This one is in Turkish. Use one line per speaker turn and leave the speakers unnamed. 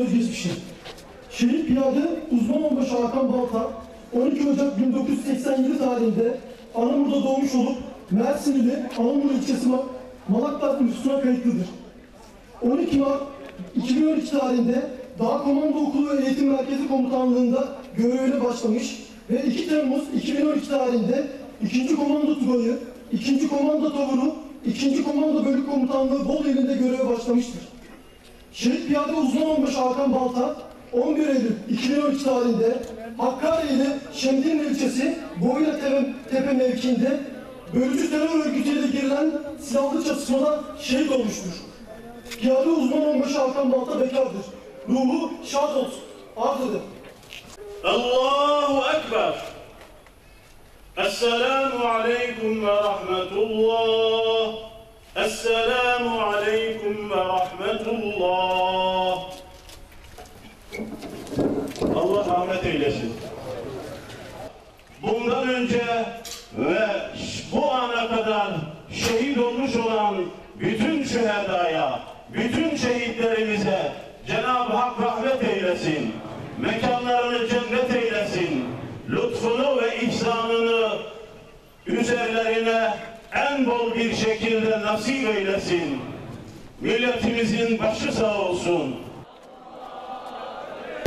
özgeçmişi. Şehit piyade uzman onbaşı Hakan Balta 12 Ocak 1987 tarihinde Anamur'da doğmuş olup Mersin ili Anamur ilçesi Ma- Malaklar nüfusuna kayıtlıdır. 12 Mart 2012 tarihinde Dağ Komando Okulu ve Eğitim Merkezi Komutanlığı'nda görevine başlamış ve 2 Temmuz 2012 tarihinde 2. Komando Tugayı, 2. Komando Tavuru, 2. Komando Bölük Komutanlığı Bolu ilinde göreve başlamıştır. Şehit Piyade Uzman Onbaşı Hakan Balta 11 Eylül 2012 tarihinde Hakkari ile Şemdin ilçesi Boyla Tepe, Tepe mevkiinde bölücü terör örgütüyle girilen silahlı çatışmada şehit olmuştur. Piyade uzman olmuş Hakan Balta bekardır. Ruhu şad olsun.
Ardıdır. Allahu Ekber. Esselamu Aleyküm. Eylesin. Bundan önce ve bu ana kadar şehit olmuş olan bütün şühedaya, bütün şehitlerimize Cenab-ı Hak rahmet eylesin. Mekanlarını cennet eylesin. Lütfunu ve ihsanını üzerlerine en bol bir şekilde nasip eylesin. Milletimizin başı sağ olsun